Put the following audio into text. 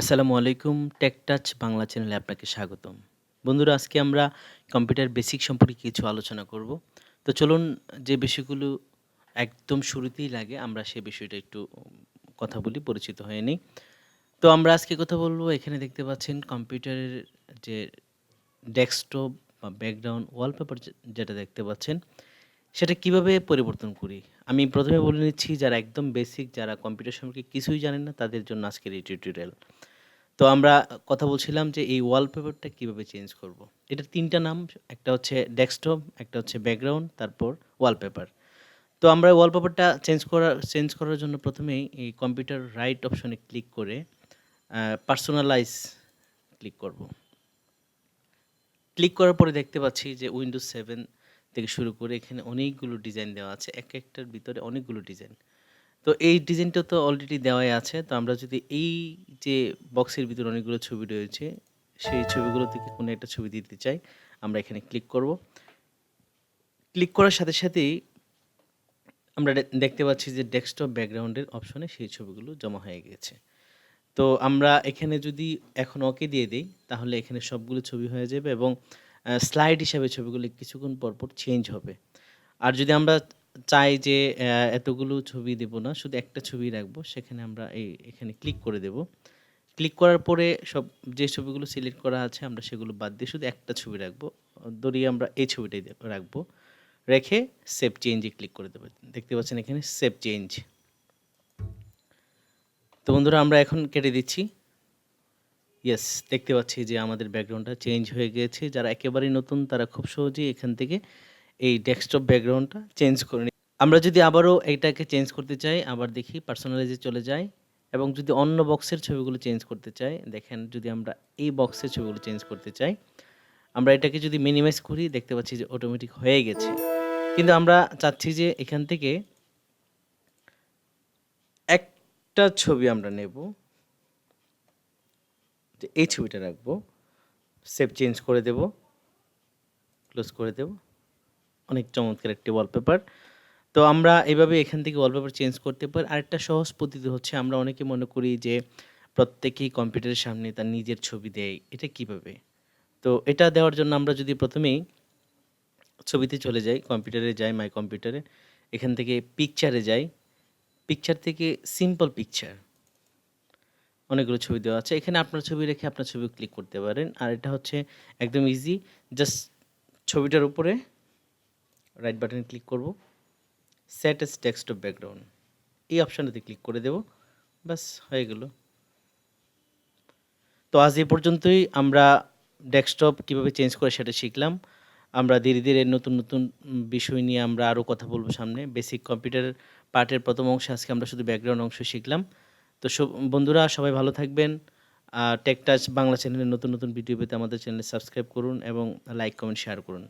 আসসালামু আলাইকুম take touch Bangla চ্যানেলে আপনাকে স্বাগতম। বন্ধুরা, আজকে আমরা কম্পিউটার বেসিক সম্পর্কে কিছু আলোচনা করব। তো চলুন, যে বিষয়গুলো একদম শুরুতেই লাগে, আমরা সে বিষয়টা একটু কথা বলি, পরিচিত হয়ে নিই। তো আমরা আজকে কথা বলব, এখানে দেখতে পাচ্ছেন কম্পিউটারের যে ডেস্কটপ বা ব্যাকগ্রাউন্ড ওয়ালপেপার যেটা দেখতে পাচ্ছেন, সেটা কীভাবে পরিবর্তন করি? আমি প্রথমে বলে নিচ্ছি, যারা একদম বেসিক যারা কম্পিউটার সম্পর্কে কিছুই জানেন না, তাদের জন্য আজকের এই টিউটোরিয়াল তো আমরা কথা বলছিলাম যে এই ওয়ালপেপারটা কীভাবে চেঞ্জ করব। এটা তিনটা নাম, একটা হচ্ছে ডেস্কটপ একটা হচ্ছে ব্যাকগ্রাউন্ড তারপর ওয়ালপেপার তো আমরা ওয়ালপেপারটা চেঞ্জ করার চেঞ্জ করার জন্য প্রথমেই এই কম্পিউটার রাইট অপশনে ক্লিক করে পার্সোনালাইজ ক্লিক করব। ক্লিক করার পরে দেখতে পাচ্ছি যে উইন্ডোজ সেভেন থেকে শুরু করে এখানে অনেকগুলো ডিজাইন দেওয়া আছে। এক একটার ভিতরে অনেকগুলো ডিজাইন তো এই ডিজাইনটা তো অলরেডি দেওয়াই আছে। তো আমরা যদি এই যে বক্সের ভিতরে অনেকগুলো ছবি রয়েছে, সেই ছবিগুলো থেকে কোনো একটা ছবি দিতে চাই, আমরা এখানে ক্লিক করব। ক্লিক করার সাথে সাথেই আমরা দেখতে পাচ্ছি যে ডেস্কটপ ব্যাকগ্রাউন্ডের অপশনে সেই ছবিগুলো জমা হয়ে গেছে। তো আমরা এখানে যদি এখন ওকে দিয়ে দিই, তাহলে এখানে সবগুলো ছবি হয়ে যাবে এবং স্লাইড হিসাবে ছবিগুলো কিছুক্ষণ পর পর চেঞ্জ হবে। আর যদি আমরা চাই যে এতগুলো ছবি দেব না, শুধু একটা ছবি রাখব, সেখানে আমরা এই, এখানে ক্লিক করে দেব। ক্লিক করার পরে সব, যে ছবিগুলো সিলেক্ট করা আছে, আমরা সেগুলো বাদ দিয়ে শুধু একটা ছবি রাখব। ধরিয়ে আমরা এই ছবিটাই রাখব। রেখে সেভ চেঞ্জে ক্লিক করে দেবো। দেখতে পাচ্ছেন এখানে সেভ চেঞ্জ তো বন্ধুরা, আমরা এখন কেটে দিচ্ছি। ইয়েস দেখতে পাচ্ছি যে আমাদের ব্যাকগ্রাউন্ডটা চেঞ্জ হয়ে গিয়েছে যারা একেবারেই নতুন, তারা খুব সহজেই এখান থেকে এই ডেস্কটপ ব্যাকগ্রাউন্ডটা চেঞ্জ করে নিই আমরা যদি আবারও এটাকে চেঞ্জ করতে চাই, আবার দেখি পার্সোনালাইজে চলে যাই এবং যদি অন্য বক্সের ছবিগুলো চেঞ্জ করতে চাই, দেখেন যদি আমরা এই বক্সের ছবিগুলো চেঞ্জ করতে চাই, আমরা এটাকে যদি মিনিমাইজ করি, দেখতে পাচ্ছি যে অটোমেটিক হয়ে গেছে। কিন্তু আমরা চাচ্ছি যে এখান থেকে একটা ছবি আমরা নেব। এই ছবিটা রাখব সেভ চেঞ্জ করে দেব ক্লোজ করে দেব। অনেক চমৎকার একটি ওয়ালপেপার তো আমরা এভাবে এখান থেকে ওয়ালপেপার চেঞ্জ করতে পারি। আরেকটা সহজ পদ্ধতি হচ্ছে, আমরা অনেকে মনে করি যে প্রত্যেকেই কম্পিউটারের সামনে তার নিজের ছবি দেয়। এটা কীভাবে? তো এটা দেওয়ার জন্য আমরা যদি প্রথমেই ছবিতে চলে যাই কম্পিউটারে যাই মাই কম্পিউটারে এখান থেকে পিকচারে যাই। পিকচার থেকে সিম্পল পিকচার অনেকগুলো ছবি দেওয়া আছে। এখানে আপনার ছবি রেখে আপনার ছবি ক্লিক করতে পারেন। আর এটা হচ্ছে একদম ইজি জাস্ট ছবিটার উপরে রাইট বাটনে ক্লিক করব। সেট এস ডেস্কটপ ব্যাকগ্রাউন্ড এই অপশানটাতে ক্লিক করে দেব। ব্যাস, হয়ে গেল। তো আজ এ পর্যন্তই। আমরা ডেস্কটপ কীভাবে চেঞ্জ করে সেটা শিখলাম। আমরা ধীরে ধীরে নতুন নতুন বিষয় নিয়ে আমরা আরও কথা বলব সামনে। বেসিক কম্পিউটার পার্টের প্রথম অংশে আজকে আমরা শুধু ব্যাকগ্রাউন্ড অংশ শিখলাম। তো বন্ধুরা, সবাই ভালো থাকবেন। টেক টাচ বাংলা চ্যানেলে নতুন নতুন ভিডিও পেতে আমাদের চ্যানেলে সাবস্ক্রাইব করুন এবং লাইক কমেন্ট শেয়ার করুন।